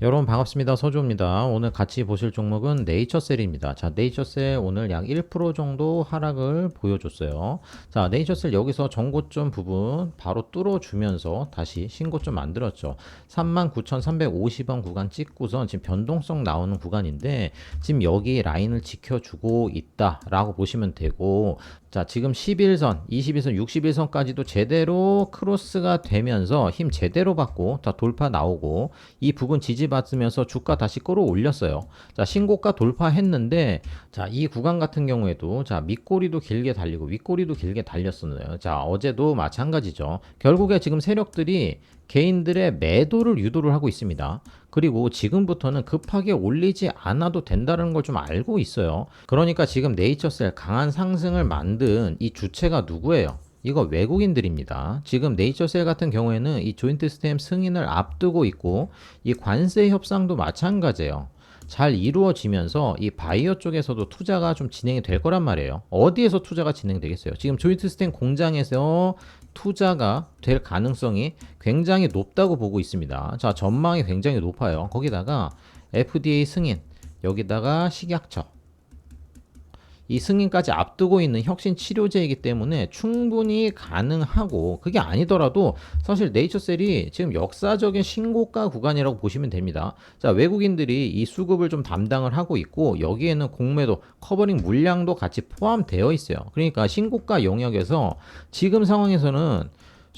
여러분 반갑습니다. 서주입니다. 오늘 같이 보실 종목은 네이처셀입니다. 자, 네이처셀 오늘 약 1% 정도 하락을 보여줬어요. 자, 네이처셀 여기서 정고점 부분 바로 뚫어주면서 다시 신고점 만들었죠. 39,350원 구간 찍고선 지금 변동성 나오는 구간인데 지금 여기 라인을 지켜주고 있다라고 보시면 되고 자, 지금 11선, 21선, 61선까지도 제대로 크로스가 되면서 힘 제대로 받고 다 돌파 나오고 이 부분 지지받으면서 주가 다시 끌어올렸어요. 자, 신고가 돌파했는데 자, 이 구간 같은 경우에도 자, 밑꼬리도 길게 달리고 윗꼬리도 길게 달렸었네요. 자, 어제도 마찬가지죠. 결국에 지금 세력들이 개인들의 매도를 유도를 하고 있습니다. 그리고 지금부터는 급하게 올리지 않아도 된다는 걸 좀 알고 있어요. 그러니까 지금 네이처셀 강한 상승을 만든 이 주체가 누구예요? 이거 외국인들입니다. 지금 네이처셀 같은 경우에는 이 조인트 스템 승인을 앞두고 있고 이 관세 협상도 마찬가지예요. 잘 이루어지면서 이 바이오 쪽에서도 투자가 좀 진행이 될 거란 말이에요. 어디에서 투자가 진행되겠어요? 지금 조인트 스템 공장에서 투자가 될 가능성이 굉장히 높다고 보고 있습니다. 자, 전망이 굉장히 높아요. 거기다가 FDA 승인, 여기다가 식약처, 이 승인까지 앞두고 있는 혁신 치료제이기 때문에 충분히 가능하고 그게 아니더라도 사실 네이처셀이 지금 역사적인 신고가 구간이라고 보시면 됩니다. 자, 외국인들이 이 수급을 좀 담당을 하고 있고 여기에는 공매도 커버링 물량도 같이 포함되어 있어요. 그러니까 신고가 영역에서 지금 상황에서는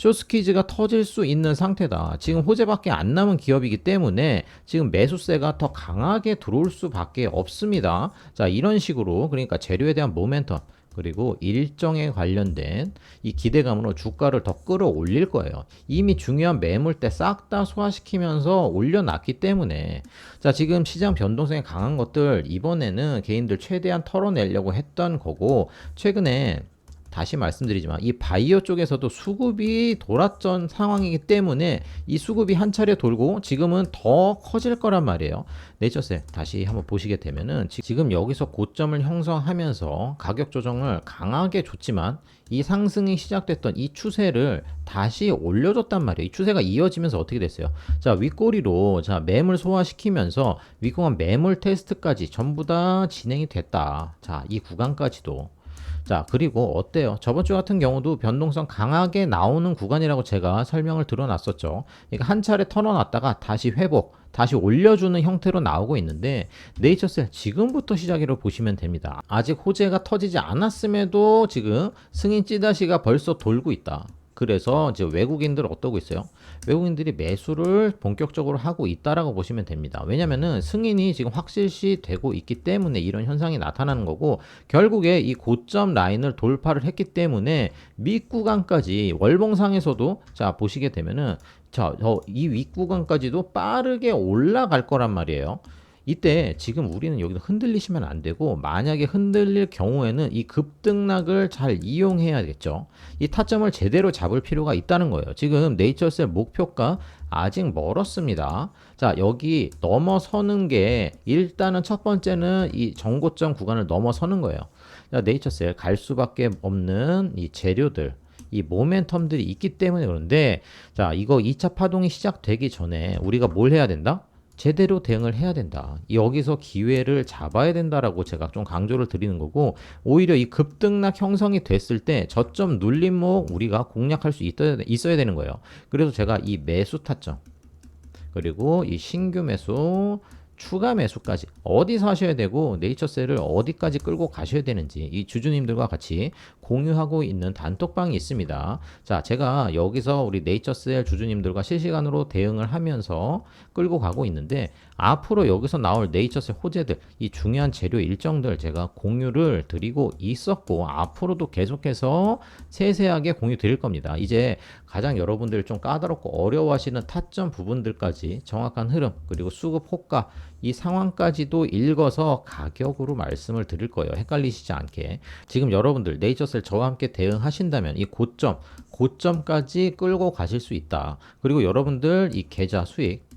쇼스퀴즈가 터질 수 있는 상태다. 지금 호재밖에 안 남은 기업이기 때문에 지금 매수세가 더 강하게 들어올 수밖에 없습니다. 자, 이런 식으로 그러니까 재료에 대한 모멘텀 그리고 일정에 관련된 이 기대감으로 주가를 더 끌어올릴 거예요. 이미 중요한 매물대 싹다 소화시키면서 올려놨기 때문에 자 지금 시장 변동성이 강한 것들 이번에는 개인들 최대한 털어내려고 했던 거고 최근에 다시 말씀드리지만 이 바이오 쪽에서도 수급이 돌았던 상황이기 때문에 이 수급이 한 차례 돌고 지금은 더 커질 거란 말이에요. 네이처셀 다시 한번 보시게 되면은 지금 여기서 고점을 형성하면서 가격 조정을 강하게 줬지만 이 상승이 시작됐던 이 추세를 다시 올려줬단 말이에요. 이 추세가 이어지면서 어떻게 됐어요? 자, 윗꼬리로 자, 매물 소화시키면서 윗공간 매물 테스트까지 전부 다 진행이 됐다. 자, 이 구간까지도 자, 그리고 어때요? 저번 주 같은 경우도 변동성 강하게 나오는 구간이라고 제가 설명을 드러놨었죠. 그러니까 한 차례 털어놨다가 다시 회복, 다시 올려주는 형태로 나오고 있는데 네이처셀 지금부터 시작이라고 보시면 됩니다. 아직 호재가 터지지 않았음에도 지금 승인 찌다시가 벌써 돌고 있다. 그래서 이제 외국인들 어떠고 있어요? 외국인들이 매수를 본격적으로 하고 있다라고 보시면 됩니다. 왜냐면은 승인이 지금 확실시 되고 있기 때문에 이런 현상이 나타나는 거고 결국에 이 고점 라인을 돌파를 했기 때문에 밑구간까지 월봉상에서도 자 보시게 되면은 자 이 윗구간까지도 빠르게 올라갈 거란 말이에요. 이때 지금 우리는 여기서 흔들리시면 안 되고 만약에 흔들릴 경우에는 이 급등락을 잘 이용해야겠죠. 이 타점을 제대로 잡을 필요가 있다는 거예요. 지금 네이처셀 목표가 아직 멀었습니다. 자, 여기 넘어서는 게 일단은 첫 번째는 이 정고점 구간을 넘어서는 거예요. 자, 네이처셀 갈 수밖에 없는 이 재료들 이 모멘텀들이 있기 때문에 그런데 자 이거 2차 파동이 시작되기 전에 우리가 뭘 해야 된다? 제대로 대응을 해야 된다. 여기서 기회를 잡아야 된다라고 제가 좀 강조를 드리는 거고 오히려 이 급등락 형성이 됐을 때 저점 눌림목 우리가 공략할 수 있어야, 있어야 되는 거예요. 그래서 제가 이 매수 타점 그리고 이 신규 매수 추가 매수까지 어디서 하셔야 되고 네이처셀을 어디까지 끌고 가셔야 되는지 이 주주님들과 같이 공유하고 있는 단톡방이 있습니다. 자, 제가 여기서 우리 네이처셀 주주님들과 실시간으로 대응을 하면서 끌고 가고 있는데 앞으로 여기서 나올 네이처셀 호재들 이 중요한 재료 일정들 제가 공유를 드리고 있었고 앞으로도 계속해서 세세하게 공유 드릴 겁니다. 이제 가장 여러분들 좀 까다롭고 어려워하시는 타점 부분들까지 정확한 흐름 그리고 수급 호가 이 상황까지도 읽어서 가격으로 말씀을 드릴 거예요. 헷갈리시지 않게. 지금 여러분들 네이처셀 저와 함께 대응하신다면 이 고점, 고점까지 끌고 가실 수 있다. 그리고 여러분들 이 계좌 수익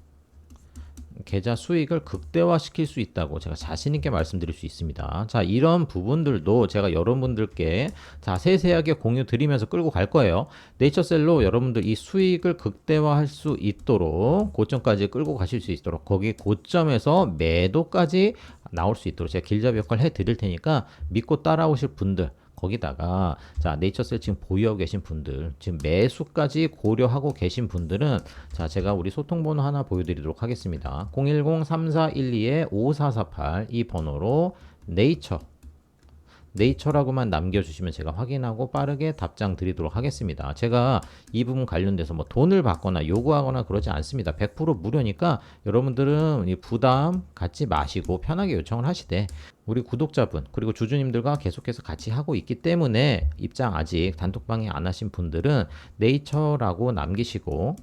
계좌 수익을 극대화시킬 수 있다고 제가 자신 있게 말씀드릴 수 있습니다. 자, 이런 부분들도 제가 여러분들께 자, 세세하게 공유 드리면서 끌고 갈 거예요. 네이처셀로 여러분들 이 수익을 극대화할 수 있도록 고점까지 끌고 가실 수 있도록 거기 고점에서 매도까지 나올 수 있도록 제가 길잡이 역할을 해 드릴 테니까 믿고 따라오실 분들 거기다가 자 네이처셀 지금 보유하고 계신 분들 지금 매수까지 고려하고 계신 분들은 자 제가 우리 소통 번호 하나 보여드리도록 하겠습니다. 010-3412-5448 이 번호로 네이처 네이처라고만 남겨주시면 제가 확인하고 빠르게 답장 드리도록 하겠습니다. 제가 이 부분 관련돼서 뭐 돈을 받거나 요구하거나 그러지 않습니다. 100% 무료니까 여러분들은 이 부담 갖지 마시고 편하게 요청을 하시되 우리 구독자분 그리고 주주님들과 계속해서 같이 하고 있기 때문에 입장 아직 단톡방에 안 하신 분들은 네이처라고 남기시고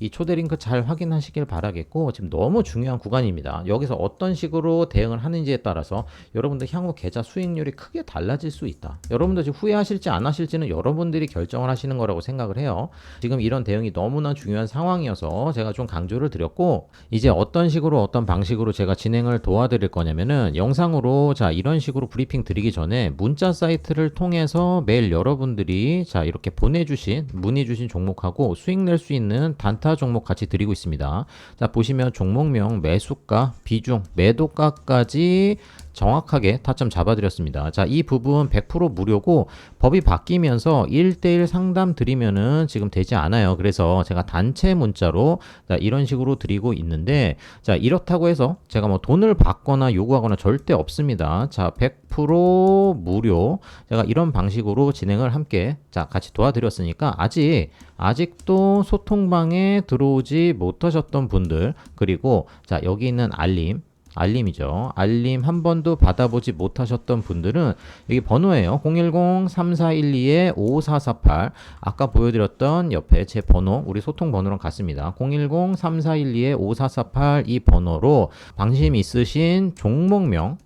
이 초대 링크 잘 확인하시길 바라겠고 지금 너무 중요한 구간입니다. 여기서 어떤 식으로 대응을 하는지에 따라서 여러분들 향후 계좌 수익률이 크게 달라질 수 있다. 여러분들 지금 후회하실지 안 하실지는 여러분들이 결정을 하시는 거라고 생각을 해요. 지금 이런 대응이 너무나 중요한 상황이어서 제가 좀 강조를 드렸고 이제 어떤 식으로 어떤 방식으로 제가 진행을 도와드릴 거냐면은 영상으로 자 이런 식으로 브리핑 드리기 전에 문자 사이트를 통해서 매일 여러분들이 자 이렇게 보내주신 문의 주신 종목하고 수익 낼 수 있는 단타 종목 같이 드리고 있습니다. 자 보시면 종목명 매수가 비중 매도가까지 정확하게 타점 잡아드렸습니다. 자, 이 부분 100% 무료고 법이 바뀌면서 1대1 상담 드리면은 지금 되지 않아요. 그래서 제가 단체 문자로 자, 이런 식으로 드리고 있는데 자, 이렇다고 해서 제가 뭐 돈을 받거나 요구하거나 절대 없습니다. 자, 100% 무료. 제가 이런 방식으로 진행을 함께 자, 같이 도와드렸으니까 아직 아직도 소통방에 들어오지 못하셨던 분들 그리고 자, 여기 있는 알림 알림이죠. 알림 한 번도 받아보지 못하셨던 분들은 여기 번호예요. 010-3412-5448 아까 보여드렸던 옆에 제 번호 우리 소통 번호랑 같습니다. 010-3412-5448 이 번호로 방심 있으신 종목명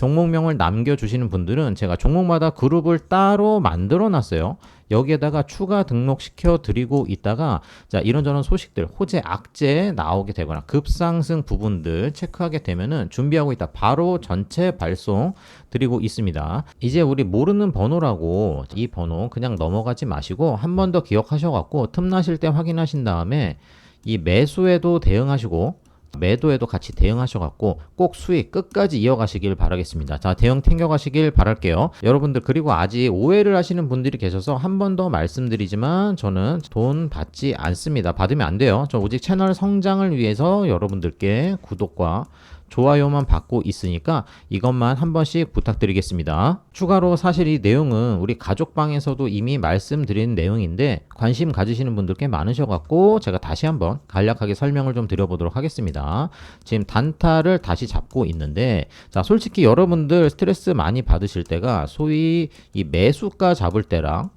종목명을 남겨주시는 분들은 제가 종목마다 그룹을 따로 만들어 놨어요. 여기에다가 추가 등록시켜 드리고 있다가 자 이런저런 소식들 호재 악재 나오게 되거나 급상승 부분들 체크하게 되면은 준비하고 있다. 바로 전체 발송 드리고 있습니다. 이제 우리 모르는 번호라고 이 번호 그냥 넘어가지 마시고 한 번 더 기억하셔 갖고 틈나실 때 확인하신 다음에 이 매수에도 대응하시고 매도에도 같이 대응하셔갖고 꼭 수익 끝까지 이어가시길 바라겠습니다. 자, 대응 챙겨가시길 바랄게요. 여러분들 그리고 아직 오해를 하시는 분들이 계셔서 한 번 더 말씀드리지만 저는 돈 받지 않습니다. 받으면 안 돼요. 저 오직 채널 성장을 위해서 여러분들께 구독과 좋아요만 받고 있으니까 이것만 한 번씩 부탁드리겠습니다. 추가로 사실 이 내용은 우리 가족방에서도 이미 말씀드린 내용인데 관심 가지시는 분들 꽤 많으셔갖고 제가 다시 한번 간략하게 설명을 좀 드려보도록 하겠습니다. 지금 단타를 다시 잡고 있는데 자 솔직히 여러분들 스트레스 많이 받으실 때가 소위 이 매수가 잡을 때랑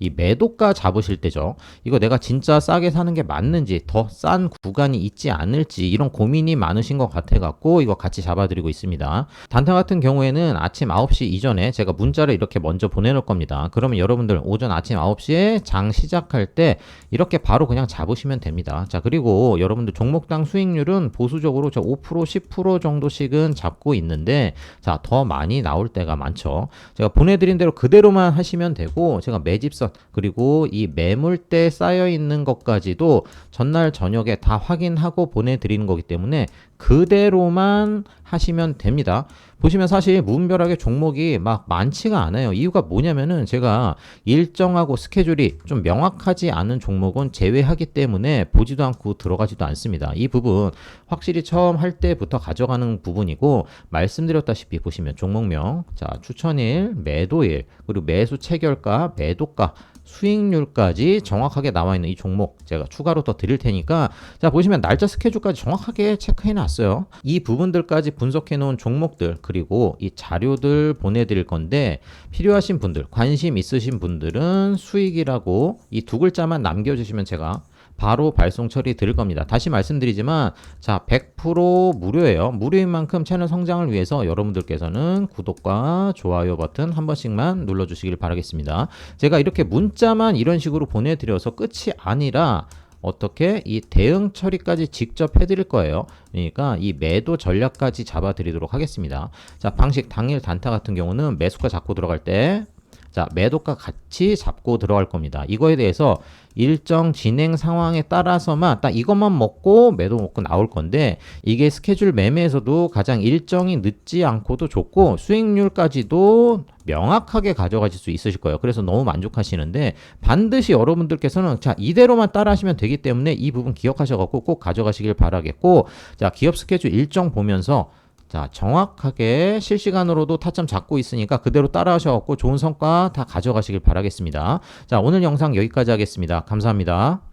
이 매도가 잡으실 때죠. 이거 내가 진짜 싸게 사는 게 맞는지 더 싼 구간이 있지 않을지 이런 고민이 많으신 것 같아 갖고 이거 같이 잡아드리고 있습니다. 단타 같은 경우에는 아침 9시 이전에 제가 문자를 이렇게 먼저 보내놓을 겁니다. 그러면 여러분들 오전 아침 9시에 장 시작할 때 이렇게 바로 그냥 잡으시면 됩니다. 자 그리고 여러분들 종목당 수익률은 보수적으로 저 5% 10% 정도씩은 잡고 있는데 자 더 많이 나올 때가 많죠. 제가 보내드린 대로 그대로만 하시면 되고 제가 매집선 그리고 이 매물대 쌓여 있는 것까지도 전날 저녁에 다 확인하고 보내드리는 거기 때문에 그대로만 하시면 됩니다. 보시면 사실 무분별하게 종목이 막 많지가 않아요. 이유가 뭐냐면은 제가 일정하고 스케줄이 좀 명확하지 않은 종목은 제외하기 때문에 보지도 않고 들어가지도 않습니다. 이 부분 확실히 처음 할 때부터 가져가는 부분이고 말씀드렸다시피 보시면 종목명, 자 추천일, 매도일, 그리고 매수 체결가, 매도가 수익률까지 정확하게 나와 있는 이 종목 제가 추가로 더 드릴 테니까 자 보시면 날짜 스케줄까지 정확하게 체크해 놨어요. 이 부분들까지 분석해 놓은 종목들 그리고 이 자료들 보내 드릴 건데 필요하신 분들 관심 있으신 분들은 수익이라고 이 두 글자만 남겨 주시면 제가 바로 발송 처리 드릴 겁니다. 다시 말씀드리지만 자, 100% 무료예요. 무료인 만큼 채널 성장을 위해서 여러분들께서는 구독과 좋아요 버튼 한 번씩만 눌러 주시길 바라겠습니다. 제가 이렇게 문자만 이런 식으로 보내 드려서 끝이 아니라 어떻게 이 대응 처리까지 직접 해드릴 거예요. 그러니까 이 매도 전략까지 잡아드리도록 하겠습니다. 자, 방식 당일 단타 같은 경우는 매수가 잡고 들어갈 때 자, 매도가 같이 잡고 들어갈 겁니다. 이거에 대해서 일정 진행 상황에 따라서만 딱 이것만 먹고 매도 먹고 나올 건데 이게 스케줄 매매에서도 가장 일정이 늦지 않고도 좋고 수익률까지도 명확하게 가져가실 수 있으실 거예요. 그래서 너무 만족하시는데 반드시 여러분들께서는 자 이대로만 따라하시면 되기 때문에 이 부분 기억하셔갖고 꼭 가져가시길 바라겠고 자 기업 스케줄 일정 보면서 자, 정확하게 실시간으로도 타점 잡고 있으니까 그대로 따라하셔갖고 좋은 성과 다 가져가시길 바라겠습니다. 자, 오늘 영상 여기까지 하겠습니다. 감사합니다.